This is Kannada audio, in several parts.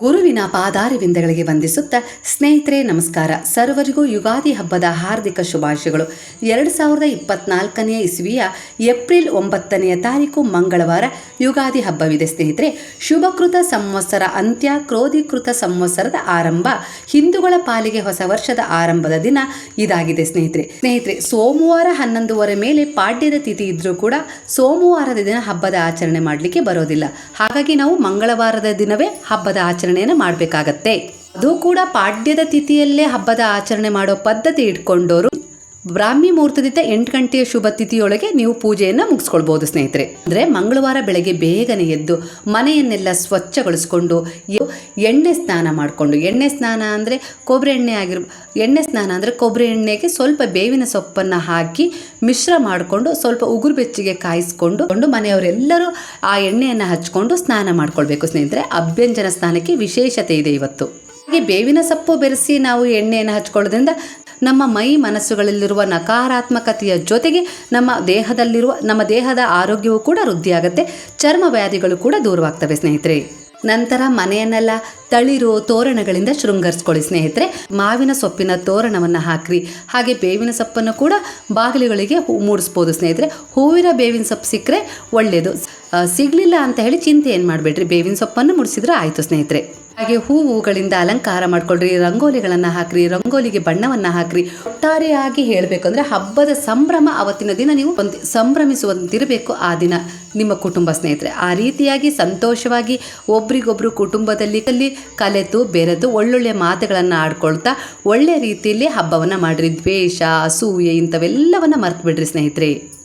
ಗುರುವಿನ ಪಾದಾರವಿಂದಗಳಿಗೆ ವಂದಿಸುತ್ತಾ ಸ್ನೇಹಿತರೆ, ನಮಸ್ಕಾರ. ಸರ್ವರಿಗೂ ಯುಗಾದಿ ಹಬ್ಬದ ಹಾರ್ದಿಕ ಶುಭಾಶಯಗಳು. ಎರಡು ಸಾವಿರದ ಇಪ್ಪತ್ನಾಲ್ಕನೆಯ ಇಸ್ವಿಯ ಏಪ್ರಿಲ್ ಒಂಬತ್ತನೆಯ ತಾರೀಕು ಮಂಗಳವಾರ ಯುಗಾದಿ ಹಬ್ಬವಿದೆ. ಸ್ನೇಹಿತರೆ, ಶುಭಕೃತ ಸಂವತ್ಸರ ಅಂತ್ಯ ಕ್ರೋಧೀಕೃತ ಸಂವತ್ಸರದ ಆರಂಭ ಹಿಂದೂಗಳ ಪಾಲಿಗೆ ಹೊಸ ವರ್ಷದ ಆರಂಭದ ದಿನ ಇದಾಗಿದೆ. ಸ್ನೇಹಿತರೆ ಸ್ನೇಹಿತರೆ, ಸೋಮವಾರ ಹನ್ನೊಂದುವರೆ ಮೇಲೆ ಪಾಡ್ಯದ ತಿಥಿ ಇದ್ರೂ ಕೂಡ ಸೋಮವಾರದ ದಿನ ಹಬ್ಬದ ಆಚರಣೆ ಮಾಡಲಿಕ್ಕೆ ಬರೋದಿಲ್ಲ. ಹಾಗಾಗಿ ನಾವು ಮಂಗಳವಾರದ ದಿನವೇ ಹಬ್ಬದ ಆಚರಣೆಯನ್ನು ಮಾಡಬೇಕಾಗತ್ತೆ. ಅದು ಕೂಡ ಪಾಡ್ಯದ ತಿಥಿಯಲ್ಲೇ ಹಬ್ಬದ ಆಚರಣೆ ಮಾಡೋ ಪದ್ಧತಿ ಇಟ್ಕೊಂಡವರು ಬ್ರಾಹ್ಮಿ ಮುಹೂರ್ತದಿಂದ ಎಂಟು ಗಂಟೆಯ ಶುಭ ತಿಥಿಯೊಳಗೆ ನೀವು ಪೂಜೆಯನ್ನು ಮುಗಿಸ್ಕೊಳ್ಬಹುದು ಸ್ನೇಹಿತರೆ. ಅಂದರೆ ಮಂಗಳವಾರ ಬೆಳಗ್ಗೆ ಬೇಗನೆ ಎದ್ದು ಮನೆಯನ್ನೆಲ್ಲ ಸ್ವಚ್ಛಗೊಳಿಸ್ಕೊಂಡು ಎಣ್ಣೆ ಸ್ನಾನ ಮಾಡಿಕೊಂಡು, ಎಣ್ಣೆ ಸ್ನಾನ ಅಂದರೆ ಕೊಬ್ಬರಿ ಎಣ್ಣೆ ಆಗಿರ್, ಎಣ್ಣೆ ಸ್ನಾನ ಅಂದರೆ ಕೊಬ್ಬರಿ ಎಣ್ಣೆಗೆ ಸ್ವಲ್ಪ ಬೇವಿನ ಸೊಪ್ಪನ್ನು ಹಾಕಿ ಮಿಶ್ರ ಮಾಡಿಕೊಂಡು ಸ್ವಲ್ಪ ಉಗುರು ಬೆಚ್ಚಿಗೆ ಕಾಯಿಸ್ಕೊಂಡು ಕೊಂಡು ಮನೆಯವರೆಲ್ಲರೂ ಆ ಎಣ್ಣೆಯನ್ನು ಹಚ್ಕೊಂಡು ಸ್ನಾನ ಮಾಡ್ಕೊಳ್ಬೇಕು, ಸ್ನೇಹಿತರೆ. ಅಭ್ಯಂಜನ ಸ್ನಾನಕ್ಕೆ ವಿಶೇಷತೆ ಇದೆ ಇವತ್ತು. ಹಾಗೆ ಬೇವಿನ ಸೊಪ್ಪು ಬೆರೆಸಿ ನಾವು ಎಣ್ಣೆಯನ್ನು ಹಚ್ಕೊಳ್ಳೋದ್ರಿಂದ ನಮ್ಮ ಮೈ ಮನಸ್ಸುಗಳಲ್ಲಿರುವ ನಕಾರಾತ್ಮಕತೆಯ ಜೊತೆಗೆ ನಮ್ಮ ದೇಹದಲ್ಲಿರುವ, ನಮ್ಮ ದೇಹದ ಆರೋಗ್ಯವೂ ಕೂಡ ವೃದ್ಧಿಯಾಗುತ್ತೆ. ಚರ್ಮ ವ್ಯಾಧಿಗಳು ಕೂಡ ದೂರವಾಗ್ತವೆ ಸ್ನೇಹಿತರೆ. ನಂತರ ಮನೆಯನ್ನೆಲ್ಲ ತಳಿರು ತೋರಣಗಳಿಂದ ಶೃಂಗರಿಸ್ಕೊಳ್ಳಿ ಸ್ನೇಹಿತರೆ. ಮಾವಿನ ಸೊಪ್ಪಿನ ತೋರಣವನ್ನು ಹಾಕ್ರಿ. ಹಾಗೆ ಬೇವಿನ ಸೊಪ್ಪನ್ನು ಕೂಡ ಬಾಗಿಲುಗಳಿಗೆ ಮೂಡಿಸ್ಬೋದು ಸ್ನೇಹಿತರೆ. ಹೂವಿನ ಬೇವಿನ ಸೊಪ್ಪು ಸಿಕ್ಕರೆ ಒಳ್ಳೆಯದು ಸಿಗ್ಲಿಲ್ಲ ಅಂತ ಹೇಳಿ ಚಿಂತೆ ಏನು ಮಾಡಬೇಡ್ರಿ? ಬೇವಿನ ಸೊಪ್ಪನ್ನು ಮುಡಿಸಿದ್ರೆ ಆಯಿತು ಸ್ನೇಹಿತರೆ. ಹಾಗೆ ಹೂವುಗಳಿಂದ ಅಲಂಕಾರ ಮಾಡ್ಕೊಳ್ರಿ, ರಂಗೋಲಿಗಳನ್ನು ಹಾಕ್ರಿ, ರಂಗೋಲಿಗೆ ಬಣ್ಣವನ್ನು ಹಾಕ್ರಿ, ಒಟ್ಟಾರೆಯಾಗಿ ಹೇಳಬೇಕಂದ್ರೆ ಹಬ್ಬದ ಸಂಭ್ರಮ ಅವತ್ತಿನ ದಿನ ನೀವು ಒಂದು ಸಂಭ್ರಮಿಸುವಂತಿರಬೇಕು ಆ ದಿನ. ನಿಮ್ಮ ಕುಟುಂಬ ಸ್ನೇಹಿತರೆ, ಆ ರೀತಿಯಾಗಿ ಸಂತೋಷವಾಗಿ ಒಬ್ರಿಗೊಬ್ರು ಕುಟುಂಬದಲ್ಲಿ ಅಲ್ಲಿ ಕಲೆತು ಬೆರೆತು ಒಳ್ಳೊಳ್ಳೆ ಮಾತುಗಳನ್ನು ಆಡ್ಕೊಳ್ತಾ ಒಳ್ಳೆ ರೀತಿಯಲ್ಲಿ ಹಬ್ಬವನ್ನು ಮಾಡಿರಿ. ದ್ವೇಷ, ಅಸೂಯೆ ಇಂಥವೆಲ್ಲವನ್ನು ಮರ್ತು ಬಿಡ್ರಿ ಸ್ನೇಹಿತರೆ.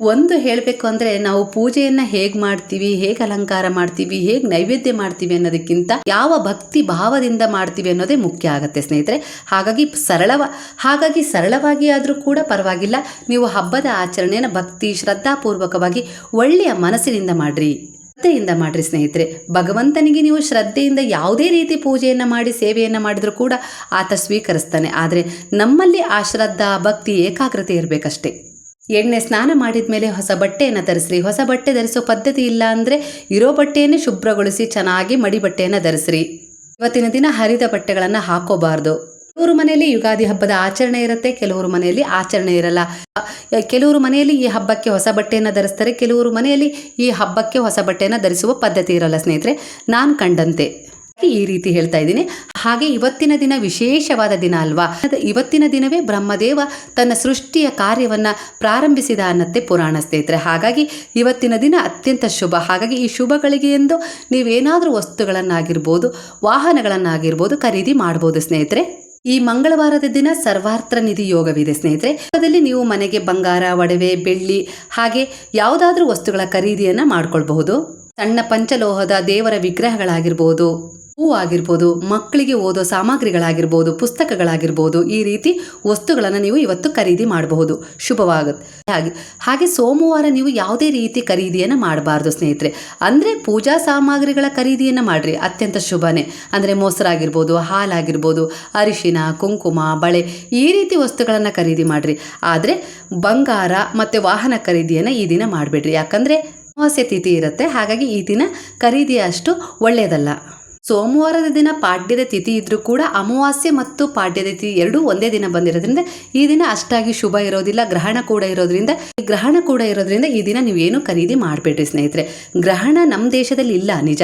ಒಂದು ಹೇಳಬೇಕು ಅಂದರೆ ನಾವು ಪೂಜೆಯನ್ನು ಹೇಗೆ ಮಾಡ್ತೀವಿ, ಹೇಗೆ ಅಲಂಕಾರ ಮಾಡ್ತೀವಿ, ಹೇಗೆ ನೈವೇದ್ಯ ಮಾಡ್ತೀವಿ ಅನ್ನೋದಕ್ಕಿಂತ ಯಾವ ಭಕ್ತಿ ಭಾವದಿಂದ ಮಾಡ್ತೀವಿ ಅನ್ನೋದೇ ಮುಖ್ಯ ಆಗುತ್ತೆ ಸ್ನೇಹಿತರೆ. ಹಾಗಾಗಿ ಸರಳವ, ಹಾಗಾಗಿ ಸರಳವಾಗಿ ಆದರೂ ಕೂಡ ಪರವಾಗಿಲ್ಲ. ನೀವು ಹಬ್ಬದ ಆಚರಣೆಯನ್ನು ಭಕ್ತಿ ಶ್ರದ್ಧಾಪೂರ್ವಕವಾಗಿ ಒಳ್ಳೆಯ ಮನಸ್ಸಿನಿಂದ ಮಾಡ್ರಿ, ಶ್ರದ್ಧೆಯಿಂದ ಮಾಡ್ರಿ ಸ್ನೇಹಿತರೆ. ಭಗವಂತನಿಗೆ ನೀವು ಶ್ರದ್ಧೆಯಿಂದ ಯಾವುದೇ ರೀತಿ ಪೂಜೆಯನ್ನು ಮಾಡಿ, ಸೇವೆಯನ್ನು ಮಾಡಿದರೂ ಕೂಡ ಆತ ಸ್ವೀಕರಿಸ್ತಾನೆ. ಆದರೆ ನಮ್ಮಲ್ಲಿ ಆ ಶ್ರದ್ಧಾ, ಭಕ್ತಿ ಏಕಾಗ್ರತೆ ಇರಬೇಕಷ್ಟೇ. ಎಣ್ಣೆ ಸ್ನಾನ ಮಾಡಿದ ಮೇಲೆ ಹೊಸ ಬಟ್ಟೆಯನ್ನು ಧರಿಸ್ರಿ. ಹೊಸ ಬಟ್ಟೆ ಧರಿಸೋ ಪದ್ಧತಿ ಇಲ್ಲ ಅಂದರೆ ಇರೋ ಬಟ್ಟೆಯನ್ನೇ ಶುಭ್ರಗೊಳಿಸಿ ಚೆನ್ನಾಗಿ ಮಡಿ ಬಟ್ಟೆಯನ್ನು ಧರಿಸ್ರಿ. ಇವತ್ತಿನ ದಿನ ಹರಿದ ಬಟ್ಟೆಗಳನ್ನು ಹಾಕೋಬಾರ್ದು. ಕೆಲವರು ಮನೆಯಲ್ಲಿ ಯುಗಾದಿ ಹಬ್ಬದ ಆಚರಣೆ ಇರುತ್ತೆ, ಕೆಲವರು ಮನೆಯಲ್ಲಿ ಆಚರಣೆ ಇರಲ್ಲ. ಕೆಲವರು ಮನೆಯಲ್ಲಿ ಈ ಹಬ್ಬಕ್ಕೆ ಹೊಸ ಬಟ್ಟೆಯನ್ನು ಧರಿಸ್ತಾರೆ, ಕೆಲವರು ಮನೆಯಲ್ಲಿ ಈ ಹಬ್ಬಕ್ಕೆ ಹೊಸ ಬಟ್ಟೆಯನ್ನು ಧರಿಸುವ ಪದ್ಧತಿ ಇರಲ್ಲ ಸ್ನೇಹಿತರೆ. ನಾನು ಕಂಡಂತೆ. ಈ ರೀತಿ ಹೇಳ್ತಾ ಇದ್ದೀನಿ. ಹಾಗೆ ಇವತ್ತಿನ ದಿನ ವಿಶೇಷವಾದ ದಿನ ಅಲ್ವಾ? ಇವತ್ತಿನ ದಿನವೇ ಬ್ರಹ್ಮದೇವ ತನ್ನ ಸೃಷ್ಟಿಯ ಕಾರ್ಯವನ್ನ ಪ್ರಾರಂಭಿಸಿದ ಅನ್ನತ್ತೆ ಪುರಾಣ ಸ್ನೇಹಿತರೆ. ಹಾಗಾಗಿ ಇವತ್ತಿನ ದಿನ ಅತ್ಯಂತ ಶುಭ. ಹಾಗಾಗಿ ಈ ಶುಭಗಳಿಗೆ ಎಂದು ನೀವೇನಾದರೂ ವಸ್ತುಗಳನ್ನಾಗಿರ್ಬೋದು, ವಾಹನಗಳನ್ನಾಗಿರ್ಬೋದು ಖರೀದಿ ಮಾಡ್ಬೋದು ಸ್ನೇಹಿತರೆ. ಈ ಮಂಗಳವಾರದ ದಿನ ಸರ್ವಾರ್ಥ ನಿಧಿ ಯೋಗವಿದೆ ಸ್ನೇಹಿತರೆ. ಅದರಲ್ಲಿ ನೀವು ಮನೆಗೆ ಬಂಗಾರ, ಒಡವೆ, ಬೆಳ್ಳಿ, ಹಾಗೆ ಯಾವುದಾದ್ರೂ ವಸ್ತುಗಳ ಖರೀದಿಯನ್ನ ಮಾಡ್ಕೊಳ್ಬಹುದು. ಸಣ್ಣ ಪಂಚಲೋಹದ ದೇವರ ವಿಗ್ರಹಗಳಾಗಿರ್ಬೋದು ಹೂ ಆಗಿರ್ಬೋದು, ಮಕ್ಕಳಿಗೆ ಓದೋ ಸಾಮಗ್ರಿಗಳಾಗಿರ್ಬೋದು, ಪುಸ್ತಕಗಳಾಗಿರ್ಬೋದು, ಈ ರೀತಿ ವಸ್ತುಗಳನ್ನು ನೀವು ಇವತ್ತು ಖರೀದಿ ಮಾಡಬಹುದು. ಶುಭವಾಗುತ್ತೆ. ಹಾಗೆ ಹಾಗೆ ಸೋಮವಾರ ನೀವು ಯಾವುದೇ ರೀತಿ ಖರೀದಿಯನ್ನು ಮಾಡಬಾರ್ದು ಸ್ನೇಹಿತರೆ. ಅಂದರೆ ಪೂಜಾ ಸಾಮಗ್ರಿಗಳ ಖರೀದಿಯನ್ನು ಮಾಡಿರಿ, ಅತ್ಯಂತ ಶುಭನೇ. ಅಂದರೆ ಮೊಸರಾಗಿರ್ಬೋದು, ಹಾಲಾಗಿರ್ಬೋದು, ಅರಿಶಿನ, ಕುಂಕುಮ, ಬಳೆ, ಈ ರೀತಿ ವಸ್ತುಗಳನ್ನು ಖರೀದಿ ಮಾಡಿರಿ. ಆದರೆ ಬಂಗಾರ ಮತ್ತು ವಾಹನ ಖರೀದಿಯನ್ನು ಈ ದಿನ ಮಾಡಬೇಡ್ರಿ. ಯಾಕಂದರೆ ಅಮಾವಾಸ್ಯ ತಿಥಿ ಇರುತ್ತೆ, ಹಾಗಾಗಿ ಈ ದಿನ ಖರೀದಿ ಅಷ್ಟು ಒಳ್ಳೆಯದಲ್ಲ ಸೋಮವಾರದ ದಿನ ಪಾಡ್ಯದ ತಿಥಿ ಇದ್ರೂ ಕೂಡ ಅಮಾವಾಸ್ಯೆ ಮತ್ತು ಪಾಡ್ಯದ ತಿಥಿ ಎರಡೂ ಒಂದೇ ದಿನ ಬಂದಿರೋದ್ರಿಂದ ಈ ದಿನ ಅಷ್ಟಾಗಿ ಶುಭ ಇರೋದಿಲ್ಲ, ಗ್ರಹಣ ಕೂಡ ಇರೋದ್ರಿಂದ. ಈ ಗ್ರಹಣ ಕೂಡ ಇರೋದ್ರಿಂದ ಈ ದಿನ ನೀವೇನು ಖರೀದಿ ಮಾಡಬೇಡ್ರಿ ಸ್ನೇಹಿತರೆ. ಗ್ರಹಣ ನಮ್ಮ ದೇಶದಲ್ಲಿ ಇಲ್ಲ ನಿಜ.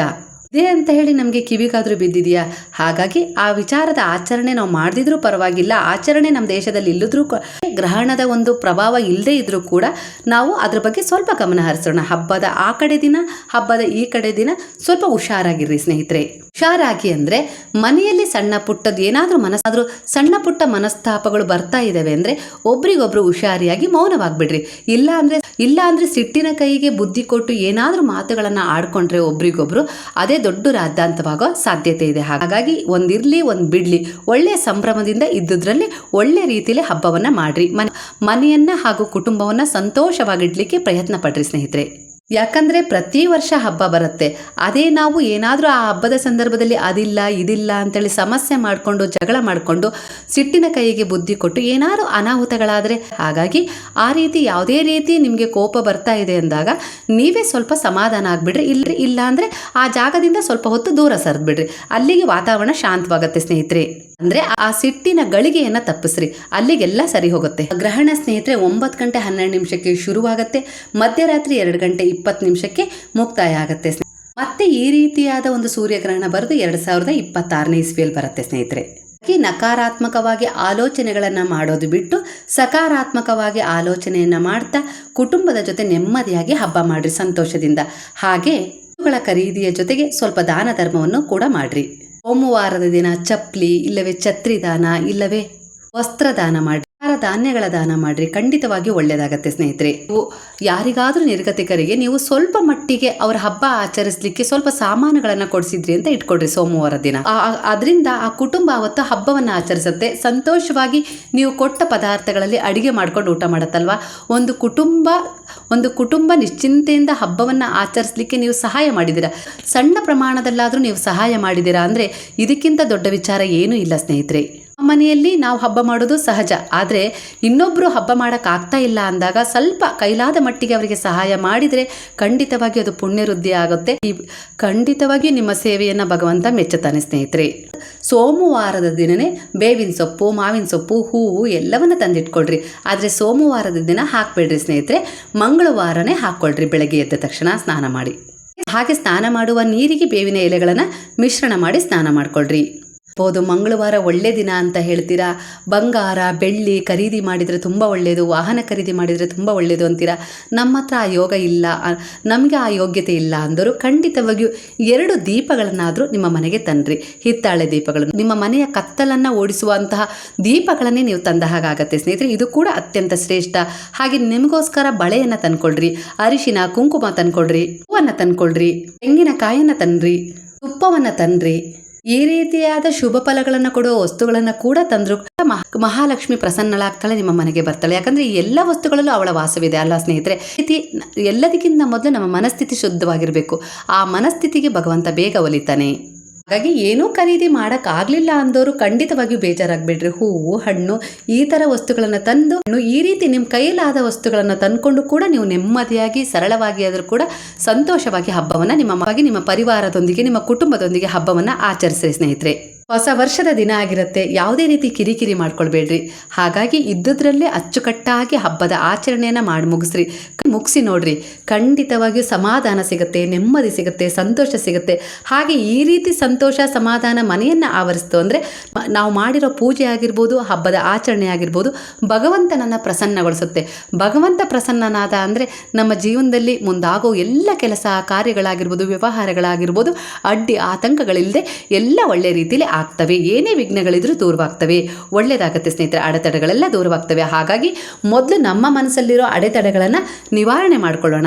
ಇದೆ ಅಂತ ಹೇಳಿ ನಮಗೆ ಕಿವಿಗಾದರೂ ಬಿದ್ದಿದೆಯಾ? ಹಾಗಾಗಿ ಆ ವಿಚಾರದ ಆಚರಣೆ ನಾವು ಮಾಡದಿದ್ರೂ ಪರವಾಗಿಲ್ಲ. ಆಚರಣೆ ನಮ್ಮ ದೇಶದಲ್ಲಿ ಇಲ್ಲದ್ರೂ ಗ್ರಹಣದ ಒಂದು ಪ್ರಭಾವ ಇಲ್ಲದೇ ಇದ್ರೂ ಕೂಡ ನಾವು ಅದ್ರ ಬಗ್ಗೆ ಸ್ವಲ್ಪ ಗಮನ ಹರಿಸೋಣ. ಹಬ್ಬದ ಆ ಕಡೆ ದಿನ, ಹಬ್ಬದ ಈ ಕಡೆ ದಿನ ಸ್ವಲ್ಪ ಹುಷಾರಾಗಿರ್ರಿ ಸ್ನೇಹಿತರೆ. ಹುಷಾರಾಗಿ ಅಂದರೆ ಮನೆಯಲ್ಲಿ ಸಣ್ಣ ಪುಟ್ಟದ್ದು ಏನಾದರೂ ಮನಸ್ಸಾದರೂ ಸಣ್ಣ ಪುಟ್ಟ ಮನಸ್ತಾಪಗಳು ಬರ್ತಾ ಇದ್ದಾವೆ ಅಂದರೆ ಒಬ್ರಿಗೊಬ್ರು ಹುಷಾರಿಯಾಗಿ ಮೌನವಾಗ್ಬಿಡ್ರಿ. ಇಲ್ಲ ಅಂದರೆ ಇಲ್ಲ ಅಂದರೆ ಸಿಟ್ಟಿನ ಕೈಗೆ ಬುದ್ಧಿ ಕೊಟ್ಟು ಏನಾದರೂ ಮಾತುಗಳನ್ನು ಆಡ್ಕೊಂಡ್ರೆ ಒಬ್ರಿಗೊಬ್ರು ಅದೇ ದೊಡ್ಡ ರಾದ್ದಾಂತವಾಗೋ ಸಾಧ್ಯತೆ ಇದೆ. ಹಾಗಾಗಿ ಒಂದಿರಲಿ ಒಂದು ಬಿಡಲಿ ಒಳ್ಳೆಯ ಸಂಭ್ರಮದಿಂದ ಇದ್ದುದ್ರಲ್ಲಿ ಒಳ್ಳೆ ರೀತಿಯಲ್ಲಿ ಹಬ್ಬವನ್ನು ಮಾಡ್ರಿ. ಮನೆಯನ್ನು ಮನೆಯನ್ನ ಹಾಗೂ ಕುಟುಂಬವನ್ನ ಸಂತೋಷವಾಗಿಡ್ಲಿಕ್ಕೆ ಪ್ರಯತ್ನ ಪಡ್ರಿ ಸ್ನೇಹಿತರೆ. ಯಾಕಂದರೆ ಪ್ರತಿ ವರ್ಷ ಹಬ್ಬ ಬರುತ್ತೆ. ಅದೇ ನಾವು ಏನಾದರೂ ಆ ಹಬ್ಬದ ಸಂದರ್ಭದಲ್ಲಿ ಅದಿಲ್ಲ, ಇದಿಲ್ಲ ಅಂತೇಳಿ ಸಮಸ್ಯೆ ಮಾಡಿಕೊಂಡು, ಜಗಳ ಮಾಡಿಕೊಂಡು ಸಿಟ್ಟಿನ ಕೈಗೆ ಬುದ್ಧಿ ಕೊಟ್ಟು ಏನಾದರೂ ಅನಾಹುತಗಳಾದರೆ ಹಾಗಾಗಿ ಆ ರೀತಿ ಯಾವುದೇ ರೀತಿ ನಿಮಗೆ ಕೋಪ ಬರ್ತಾ ಇದೆ ಅಂದಾಗ ನೀವೇ ಸ್ವಲ್ಪ ಸಮಾಧಾನ ಆಗಿಬಿಡ್ರಿ. ಇಲ್ಲ ಇಲ್ಲ ಅಂದರೆ ಆ ಜಾಗದಿಂದ ಸ್ವಲ್ಪ ಹೊತ್ತು ದೂರ ಸರಿದ್ಬಿಡ್ರಿ. ಅಲ್ಲಿಗೆ ವಾತಾವರಣ ಶಾಂತವಾಗುತ್ತೆ ಸ್ನೇಹಿತರೆ. ಅಂದ್ರೆ ಆ ಸಿಟ್ಟಿನ ಗಳಿಗೆಯನ್ನ ತಪ್ಪಿಸ್ರಿ. ಅಲ್ಲಿಗೆಲ್ಲ ಸರಿ ಹೋಗುತ್ತೆ. ಗ್ರಹಣ ಸ್ನೇಹಿತರೆ, ಒಂಬತ್ತು ಗಂಟೆ ಹನ್ನೆರಡು ನಿಮಿಷಕ್ಕೆ ಶುರುವಾಗುತ್ತೆ. ಮಧ್ಯರಾತ್ರಿ ಎರಡು ಗಂಟೆ ಇಪ್ಪತ್ತು ನಿಮಿಷಕ್ಕೆ ಮುಕ್ತಾಯ ಆಗುತ್ತೆ ಮತ್ತೆ ಈ ರೀತಿಯಾದ ಒಂದು ಸೂರ್ಯಗ್ರಹಣ ಬರೆದು ಎರಡ್ ಸಾವಿರದ ಇಪ್ಪತ್ತಾರನೇ ಇಸ್ವಿಯಲ್ಲಿ ಬರುತ್ತೆ ಸ್ನೇಹಿತರೆ. ನಕಾರಾತ್ಮಕವಾಗಿ ಆಲೋಚನೆಗಳನ್ನು ಮಾಡೋದು ಬಿಟ್ಟು ಸಕಾರಾತ್ಮಕವಾಗಿ ಆಲೋಚನೆಯನ್ನ ಮಾಡ್ತಾ ಕುಟುಂಬದ ಜೊತೆ ನೆಮ್ಮದಿಯಾಗಿ ಹಬ್ಬ ಮಾಡ್ರಿ ಸಂತೋಷದಿಂದ. ಹಾಗೆ ವಸ್ತುಗಳ ಖರೀದಿಯ ಜೊತೆಗೆ ಸ್ವಲ್ಪ ದಾನ ಧರ್ಮವನ್ನು ಕೂಡ ಮಾಡ್ರಿ. ಸೋಮವಾರದ ದಿನ ಚಪ್ಪಲಿ ಇಲ್ಲವೇ ಛತ್ರಿ ದಾನ ಇಲ್ಲವೇ ವಸ್ತ್ರದಾನ ಮಾಡಿ ಆಹಾರ ಧಾನ್ಯಗಳ ದಾನ ಮಾಡ್ರಿ. ಖಂಡಿತವಾಗಿ ಒಳ್ಳೆಯದಾಗತ್ತೆ ಸ್ನೇಹಿತರೆ. ನೀವು ಯಾರಿಗಾದ್ರೂ ನಿರ್ಗತಿಕರಿಗೆ ನೀವು ಸ್ವಲ್ಪ ಮಟ್ಟಿಗೆ ಅವರ ಹಬ್ಬ ಆಚರಿಸಲಿಕ್ಕೆ ಸ್ವಲ್ಪ ಸಾಮಾನುಗಳನ್ನ ಕೊಡಿಸಿದ್ರಿ ಅಂತ ಇಟ್ಕೊಡ್ರಿ ಸೋಮವಾರ ದಿನ. ಅದರಿಂದ ಆ ಕುಟುಂಬ ಅವತ್ತು ಹಬ್ಬವನ್ನು ಆಚರಿಸುತ್ತೆ. ಸಂತೋಷವಾಗಿ ನೀವು ಕೊಟ್ಟ ಪದಾರ್ಥಗಳಲ್ಲಿ ಅಡಿಗೆ ಮಾಡ್ಕೊಂಡು ಊಟ ಮಾಡತ್ತಲ್ವಾ? ಒಂದು ಕುಟುಂಬ ಒಂದು ಕುಟುಂಬ ನಿಶ್ಚಿಂತೆಯಿಂದ ಹಬ್ಬವನ್ನು ಆಚರಿಸಲಿಕ್ಕೆ ನೀವು ಸಹಾಯ ಮಾಡಿದ್ದೀರಾ? ಸಣ್ಣ ಪ್ರಮಾಣದಲ್ಲಾದರೂ ನೀವು ಸಹಾಯ ಮಾಡಿದ್ದೀರಾ? ಅಂದರೆ ಇದಕ್ಕಿಂತ ದೊಡ್ಡ ವಿಚಾರ ಏನೂ ಇಲ್ಲ ಸ್ನೇಹಿತರೆ. ಮನೆಯಲ್ಲಿ ನಾವು ಹಬ್ಬ ಮಾಡೋದು ಸಹಜ. ಆದರೆ ಇನ್ನೊಬ್ಬರು ಹಬ್ಬ ಮಾಡೋಕ್ಕಾಗ್ತಾ ಇಲ್ಲ ಅಂದಾಗ ಸ್ವಲ್ಪ ಕೈಲಾದ ಮಟ್ಟಿಗೆ ಅವರಿಗೆ ಸಹಾಯ ಮಾಡಿದರೆ ಖಂಡಿತವಾಗಿ ಅದು ಪುಣ್ಯ ವೃದ್ಧಿ ಆಗುತ್ತೆ. ಈ ಖಂಡಿತವಾಗಿಯೂ ನಿಮ್ಮ ಸೇವೆಯನ್ನು ಭಗವಂತ ಮೆಚ್ಚುತ್ತಾನೆ ಸ್ನೇಹಿತರೆ. ಸೋಮವಾರದ ದಿನನೇ ಬೇವಿನ ಸೊಪ್ಪು, ಮಾವಿನ ಸೊಪ್ಪು, ಹೂವು ಎಲ್ಲವನ್ನ ತಂದಿಟ್ಕೊಳ್ರಿ. ಆದರೆ ಸೋಮವಾರದ ದಿನ ಹಾಕ್ಬೇಡ್ರಿ ಸ್ನೇಹಿತರೆ. ಮಂಗಳವಾರನೇ ಹಾಕ್ಕೊಳ್ರಿ ಬೆಳಗ್ಗೆ ಎದ್ದ ತಕ್ಷಣ ಸ್ನಾನ ಮಾಡಿ. ಹಾಗೆ ಸ್ನಾನ ಮಾಡುವ ನೀರಿಗೆ ಬೇವಿನ ಎಲೆಗಳನ್ನು ಮಿಶ್ರಣ ಮಾಡಿ ಸ್ನಾನ ಮಾಡ್ಕೊಳ್ರಿ. ಬೋದು ಮಂಗಳವಾರ ಒಳ್ಳೆ ದಿನ ಅಂತ ಹೇಳ್ತೀರಾ? ಬಂಗಾರ, ಬೆಳ್ಳಿ ಖರೀದಿ ಮಾಡಿದರೆ ತುಂಬ ಒಳ್ಳೆಯದು ವಾಹನ ಖರೀದಿ ಮಾಡಿದರೆ ತುಂಬ ಒಳ್ಳೆಯದು ಅಂತೀರಾ? ನಮ್ಮ ಹತ್ರ ಆ ಯೋಗ ಇಲ್ಲ ನಮಗೆ ಆ ಯೋಗ್ಯತೆ ಇಲ್ಲ ಅಂದರು ಖಂಡಿತವಾಗಿಯೂ ಎರಡು ದೀಪಗಳನ್ನಾದರೂ ನಿಮ್ಮ ಮನೆಗೆ ತನ್ನಿರಿ ಹಿತ್ತಾಳೆ ದೀಪಗಳನ್ನು ನಿಮ್ಮ ಮನೆಯ ಕತ್ತಲನ್ನು ಓಡಿಸುವಂತಹ ದೀಪಗಳನ್ನೇ ನೀವು ತಂದ ಹಾಗಾಗತ್ತೆ ಸ್ನೇಹಿತರೆ. ಇದು ಕೂಡ ಅತ್ಯಂತ ಶ್ರೇಷ್ಠ. ಹಾಗೆ ನಿಮಗೋಸ್ಕರ ಬಳೆಯನ್ನು ತಂದ್ಕೊಳ್ರಿ, ಅರಿಶಿನ, ಕುಂಕುಮ ತಂದ್ಕೊಳ್ರಿ, ಹೂವನ್ನು ತಂದ್ಕೊಳ್ರಿ, ತೆಂಗಿನಕಾಯನ್ನು ತನ್ನಿರಿ ತುಪ್ಪವನ್ನು ತನ್ರಿ ಈ ರೀತಿಯಾದ ಶುಭ ಫಲಗಳನ್ನು ಕೊಡುವ ವಸ್ತುಗಳನ್ನು ಕೂಡ ತಂದ್ರು ಮಹ- ಮಹಾಲಕ್ಷ್ಮಿ ಪ್ರಸನ್ನಳಾಗ್ತಾಳೆ ನಿಮ್ಮ ಮನೆಗೆ ಬರ್ತಾಳೆ. ಯಾಕಂದ್ರೆ ಎಲ್ಲ ವಸ್ತುಗಳಲ್ಲೂ ಅವಳ ವಾಸವಿದೆ. ಅಲ್ಲ ಸ್ನೇಹಿತರೆ ಎಲ್ಲದಕ್ಕಿಂತ ಮೊದಲು ನಮ್ಮ ಮನಸ್ಥಿತಿ ಶುದ್ಧವಾಗಿರಬೇಕು. ಆ ಮನಸ್ಥಿತಿಗೆ ಭಗವಂತ ಬೇಗ ಒಲಿತಾನೆ. ಹಾಗಾಗಿ ಏನೂ ಖರೀದಿ ಮಾಡೋಕ್ಕಾಗಲಿಲ್ಲ ಅಂದವರು ಖಂಡಿತವಾಗಿಯೂ ಬೇಜಾರಾಗಬೇಡ್ರಿ. ಹೂವು, ಹಣ್ಣು, ಈ ಥರ ವಸ್ತುಗಳನ್ನು ತಂದು, ಹಣ್ಣು ಈ ರೀತಿ ನಿಮ್ಮ ಕೈಯಲ್ಲಾದ ವಸ್ತುಗಳನ್ನು ತಂದುಕೊಂಡು ಕೂಡ ನೀವು ನೆಮ್ಮದಿಯಾಗಿ, ಸರಳವಾಗಿ ಆದರೂ ಕೂಡ ಸಂತೋಷವಾಗಿ ಹಬ್ಬವನ್ನು ನಿಮ್ಮ ಮಗಾಗಿ ನಿಮ್ಮ ಪರಿವಾರದೊಂದಿಗೆ, ನಿಮ್ಮ ಕುಟುಂಬದೊಂದಿಗೆ ಹಬ್ಬವನ್ನು ಆಚರಿಸ್ರಿ ಸ್ನೇಹಿತರೆ. ಹೊಸ ವರ್ಷದ ದಿನ ಆಗಿರುತ್ತೆ. ಯಾವುದೇ ರೀತಿ ಕಿರಿಕಿರಿ ಮಾಡ್ಕೊಳ್ಬೇಡ್ರಿ. ಹಾಗಾಗಿ ಇದ್ದುದ್ರಲ್ಲೇ ಅಚ್ಚುಕಟ್ಟಾಗಿ ಹಬ್ಬದ ಆಚರಣೆಯನ್ನು ಮಾಡಿ ಮುಗಿಸ್ರಿ. ಮುಗಿಸಿ ನೋಡ್ರಿ. ಖಂಡಿತವಾಗಿಯೂ ಸಮಾಧಾನ ಸಿಗುತ್ತೆ, ನೆಮ್ಮದಿ ಸಿಗುತ್ತೆ, ಸಂತೋಷ ಸಿಗುತ್ತೆ. ಹಾಗೆ ಈ ರೀತಿ ಸಂತೋಷ, ಸಮಾಧಾನ ಮನೆಯನ್ನು ಆವರಿಸ್ತು ಅಂದರೆ ನಾವು ಮಾಡಿರೋ ಪೂಜೆ ಆಗಿರ್ಬೋದು, ಹಬ್ಬದ ಆಚರಣೆ ಆಗಿರ್ಬೋದು ಭಗವಂತನನ್ನು ಪ್ರಸನ್ನಗೊಳಿಸುತ್ತೆ. ಭಗವಂತ ಪ್ರಸನ್ನನಾದ ಅಂದರೆ ನಮ್ಮ ಜೀವನದಲ್ಲಿ ಮುಂದಾಗೋ ಎಲ್ಲ ಕೆಲಸ ಕಾರ್ಯಗಳಾಗಿರ್ಬೋದು, ವ್ಯವಹಾರಗಳಾಗಿರ್ಬೋದು, ಅಡ್ಡಿ ಆತಂಕಗಳಿಲ್ಲದೆ ಎಲ್ಲ ಒಳ್ಳೆಯ ರೀತಿಯಲ್ಲಿ ಆಗ್ತವೆ ಏನೇ ವಿಘ್ನಗಳಿದ್ರೂ ದೂರವಾಗ್ತವೆ. ಒಳ್ಳೆಯದಾಗತ್ತೆ ಸ್ನೇಹಿತರೆ, ಅಡೆತಡೆಗಳೆಲ್ಲ ದೂರವಾಗ್ತವೆ. ಹಾಗಾಗಿ ಮೊದಲು ನಮ್ಮ ಮನಸ್ಸಲ್ಲಿರೋ ಅಡೆತಡೆಗಳನ್ನು ನಿವಾರಣೆ ಮಾಡ್ಕೊಳ್ಳೋಣ.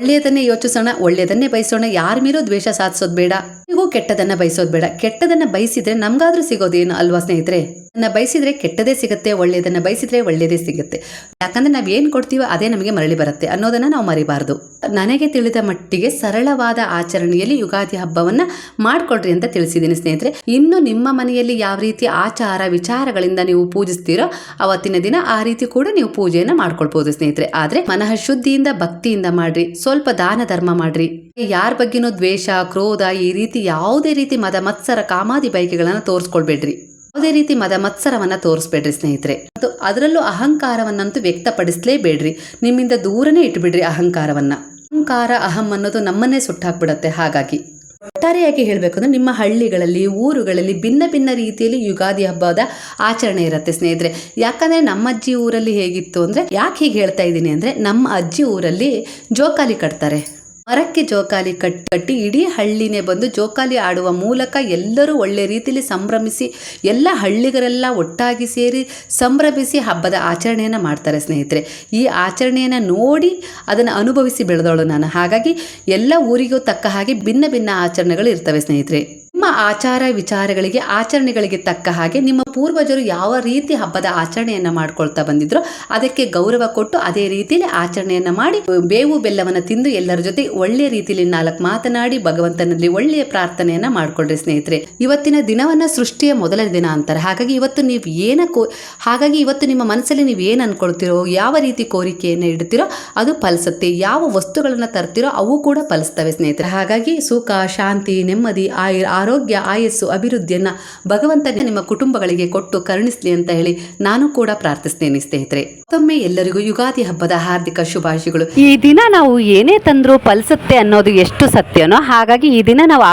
ಒಳ್ಳೆಯದನ್ನೇ ಯೋಚಿಸೋಣ, ಒಳ್ಳೆಯದನ್ನೇ ಬಯಸೋಣ. ಯಾರ ಮೇಲೂ ದ್ವೇಷ ಸಾಧಿಸೋದು ಬೇಡ, ನೀವು ಕೆಟ್ಟದನ್ನ ಬಯಸೋದು ಬೇಡ. ಕೆಟ್ಟದನ್ನ ಬಯಸಿದ್ರೆ ನಮಗಾದರೂ ಸಿಗೋದೇನು ಅಲ್ವಾ ಸ್ನೇಹಿತರೆ? ಅದನ್ನ ಬಯಸಿದ್ರೆ ಕೆಟ್ಟದೇ ಸಿಗುತ್ತೆ ಒಳ್ಳೆಯದನ್ನ ಬಯಸಿದ್ರೆ ಒಳ್ಳೆಯದೇ ಸಿಗುತ್ತೆ. ಯಾಕಂದ್ರೆ ನಾವ್ ಏನ್ ಕೊಡ್ತೀವೋ ಅದೇ ನಮಗೆ ಮರಳಿ ಬರುತ್ತೆ ಅನ್ನೋದನ್ನ ನಾವು ಮರಿಬಾರ್ದು. ನನಗೆ ತಿಳಿದ ಮಟ್ಟಿಗೆ ಸರಳವಾದ ಆಚರಣೆಯಲ್ಲಿ ಯುಗಾದಿ ಹಬ್ಬವನ್ನ ಮಾಡ್ಕೊಳ್ರಿ ಅಂತ ತಿಳಿಸಿದ್ದೀನಿ ಸ್ನೇಹಿತರೆ. ಇನ್ನು ನಿಮ್ಮ ಮನೆಯಲ್ಲಿ ಯಾವ ರೀತಿ ಆಚಾರ ವಿಚಾರಗಳಿಂದ ನೀವು ಪೂಜಿಸ್ತೀರೋ ಅವತ್ತಿನ ದಿನ ಆ ರೀತಿ ಕೂಡ ನೀವು ಪೂಜೆಯನ್ನ ಮಾಡ್ಕೊಳ್ಬಹುದು ಸ್ನೇಹಿತರೆ. ಆದ್ರೆ ಮನಃ ಶುದ್ಧಿಯಿಂದ ಭಕ್ತಿಯಿಂದ ಮಾಡ್ರಿ, ಸ್ವಲ್ಪ ದಾನ ಧರ್ಮ ಮಾಡ್ರಿ. ಯಾರ ಬಗ್ಗೆನೂ ದ್ವೇಷ, ಕ್ರೋಧ ಈ ರೀತಿ ಯಾವುದೇ ರೀತಿ ಮದ ಮತ್ಸರ ಕಾಮಾದಿ ಬಯಕೆಗಳನ್ನ ತೋರಿಸ್ಕೊಳ್ಬೇಡ್ರಿ. ಯಾವುದೇ ರೀತಿ ಮದ ಮತ್ಸರವನ್ನ ತೋರಿಸ್ಬೇಡ್ರಿ ಸ್ನೇಹಿತರೆ. ಮತ್ತು ಅದರಲ್ಲೂ ಅಹಂಕಾರವನ್ನಂತೂ ವ್ಯಕ್ತಪಡಿಸಲೇಬೇಡ್ರಿ. ನಿಮ್ಮಿಂದ ದೂರನೇ ಇಟ್ಬಿಡ್ರಿ ಅಹಂಕಾರವನ್ನ. ಅಹಂಕಾರ, ಅಹಂ ಅನ್ನೋದು ನಮ್ಮನ್ನೇ ಸುಟ್ಟಾಕ್ಬಿಡತ್ತೆ ಹಾಗಾಗಿ. ಒಟ್ಟಾರೆಯಾಗಿ ಹೇಳಬೇಕಂದ್ರೆ ನಿಮ್ಮ ಹಳ್ಳಿಗಳಲ್ಲಿ, ಊರುಗಳಲ್ಲಿ ಭಿನ್ನ ಭಿನ್ನ ರೀತಿಯಲ್ಲಿ ಯುಗಾದಿ ಹಬ್ಬದ ಆಚರಣೆ ಇರುತ್ತೆ ಸ್ನೇಹಿತರೆ. ಯಾಕಂದ್ರೆ ನಮ್ಮ ಅಜ್ಜಿ ಊರಲ್ಲಿ ಹೇಗಿತ್ತು ಅಂದ್ರೆ, ಯಾಕೆ ಹೀಗೆ ಹೇಳ್ತಾ ಇದ್ದೀನಿ ಅಂದ್ರೆ, ನಮ್ಮ ಅಜ್ಜಿ ಊರಲ್ಲಿ ಜೋಕಾಲಿ ಕಟ್ತಾರೆ. ಮರಕ್ಕೆ ಜೋಕಾಲಿ ಕಟ್, ಕಟ್ಟಿ ಇಡೀ ಹಳ್ಳಿನೇ ಬಂದು ಜೋಕಾಲಿ ಆಡುವ ಮೂಲಕ ಎಲ್ಲರೂ ಒಳ್ಳೆ ರೀತಿಯಲ್ಲಿ ಸಂಭ್ರಮಿಸಿ, ಎಲ್ಲ ಹಳ್ಳಿಗರೆಲ್ಲ ಒಟ್ಟಾಗಿ ಸೇರಿ ಸಂಭ್ರಮಿಸಿ ಹಬ್ಬದ ಆಚರಣೆಯನ್ನು ಮಾಡ್ತಾರೆ ಸ್ನೇಹಿತರೆ. ಈ ಆಚರಣೆಯನ್ನು ನೋಡಿ ಅದನ್ನು ಅನುಭವಿಸಿ ಬೆಳೆದವಳು ನಾನು. ಹಾಗಾಗಿ ಎಲ್ಲ ಊರಿಗೂ ತಕ್ಕ ಹಾಗೆ ಭಿನ್ನ ಭಿನ್ನ ಆಚರಣೆಗಳು ಇರ್ತವೆ ಸ್ನೇಹಿತರೆ. ಆಚಾರ ವಿಚಾರಗಳಿಗೆ, ಆಚರಣೆಗಳಿಗೆ ತಕ್ಕ ಹಾಗೆ ನಿಮ್ಮ ಪೂರ್ವಜರು ಯಾವ ರೀತಿ ಹಬ್ಬದ ಆಚರಣೆಯನ್ನ ಮಾಡ್ಕೊಳ್ತಾ ಬಂದಿದ್ರು ಅದಕ್ಕೆ ಗೌರವ ಕೊಟ್ಟು ಅದೇ ರೀತಿಯಲ್ಲಿ ಆಚರಣೆಯನ್ನು ಮಾಡಿ, ಬೇವು ಬೆಲ್ಲವನ್ನು ತಿಂದು ಎಲ್ಲರ ಜೊತೆ ಒಳ್ಳೆಯ ರೀತಿಯಲ್ಲಿ ನಾಲ್ಕು ಮಾತನಾಡಿ, ಭಗವಂತನಲ್ಲಿ ಒಳ್ಳೆಯ ಪ್ರಾರ್ಥನೆಯನ್ನ ಮಾಡ್ಕೊಳ್ರಿ ಸ್ನೇಹಿತರೆ. ಇವತ್ತಿನ ದಿನವನ್ನ ಸೃಷ್ಟಿಯ ಮೊದಲ ದಿನ ಅಂತಾರೆ. ಹಾಗಾಗಿ ಇವತ್ತು ನೀವು ಏನ ಕೋ, ಹಾಗಾಗಿ ಇವತ್ತು ನಿಮ್ಮ ಮನಸ್ಸಲ್ಲಿ ನೀವು ಏನು ಅನ್ಕೊಳ್ತಿರೋ, ಯಾವ ರೀತಿ ಕೋರಿಕೆಯನ್ನು ಇಡ್ತಿರೋ, ಅದು ಫಲಿಸುತ್ತೆ. ಯಾವ ವಸ್ತುಗಳನ್ನು ತರ್ತಿರೋ, ಅವು ಕೂಡ ಫಲಿಸ್ತವೆ ಸ್ನೇಹಿತರೆ. ಹಾಗಾಗಿ ಸುಖ, ಶಾಂತಿ, ನೆಮ್ಮದಿ ಆಯುರ್ ಆರೋಗ್ಯ ಆಯಸ್ಸು, ಅಭಿವೃದ್ಧಿಯನ್ನು ಭಗವಂತ ನಿಮ್ಮ ಕುಟುಂಬಗಳಿಗೆ ಕೊಟ್ಟು ಕರುಣಿಸಲಿ ಅಂತ ಹೇಳಿ ನಾನು ಕೂಡ ಪ್ರಾರ್ಥಿಸ್ತೇನೆ ಸ್ನೇಹಿತರೆ. ಮತ್ತೊಮ್ಮೆ ಎಲ್ಲರಿಗೂ ಯುಗಾದಿ ಹಬ್ಬದ ಹಾರ್ದಿಕ ಶುಭಾಶಯಗಳು. ಈ ದಿನ ನಾವು ಏನೇ ತಂದರೂ ಫಲಿಸುತ್ತೆ ಅನ್ನೋದು ಎಷ್ಟು ಸತ್ಯನೋ ಹಾಗಾಗಿ ಈ ದಿನ ನಾವು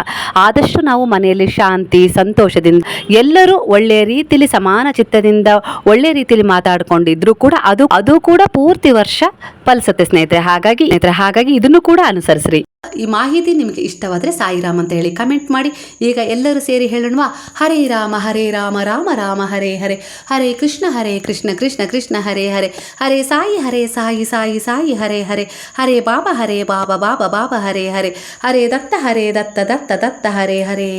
ಆದಷ್ಟು ನಾವು ಮನೆಯಲ್ಲಿ ಶಾಂತಿ, ಸಂತೋಷದಿಂದ ಎಲ್ಲರೂ ಒಳ್ಳೆ ರೀತಿಯಲ್ಲಿ ಸಮಾನ ಚಿತ್ತದಿಂದ ಒಳ್ಳೆ ರೀತಿಯಲ್ಲಿ ಮಾತಾಡ್ಕೊಂಡಿದ್ರು ಕೂಡ ಅದು ಅದು ಕೂಡ ಪೂರ್ತಿ ವರ್ಷ ಫಲಿಸುತ್ತೆ ಸ್ನೇಹಿತರೆ. ಹಾಗಾಗಿ ಸ್ನೇಹಿತರೆ, ಹಾಗಾಗಿ ಇದನ್ನು ಕೂಡ ಅನುಸರಿಸ್ರಿ. ಈ ಮಾಹಿತಿ ನಿಮಗೆ ಇಷ್ಟವಾದರೆ ಸಾಯಿರಾಮ್ ಅಂತ ಹೇಳಿ ಕಮೆಂಟ್ ಮಾಡಿ. ಈಗ ಎಲ್ಲರೂ ಸೇರಿ ಹೇಳೋಣವಾ? ಹರೇ ರಾಮ ಹರೇ ರಾಮ ರಾಮ ರಾಮ, ಹರೇ ಹರೇ. ಹರೇ ಕೃಷ್ಣ ಹರೇ ಕೃಷ್ಣ ಕೃಷ್ಣ ಕೃಷ್ಣ, ಹರೇ ಹರೇ. ಹರೇ ಸಾಯಿ ಹರೇ ಸಾಯಿ ಸಾಯಿ ಸಾಯಿ, ಹರೇ ಹರೇ. ಹರೇ ಬಾಬಾ ಹರೇ ಬಾಬಾ ಬಾಬಾ ಬಾಬಾ, ಹರೇ ಹರೇ. ಹರೇ ದತ್ತ ಹರೇ ದತ್ತ ದತ್ತ ದತ್ತ, ಹರೇ ಹರೇ.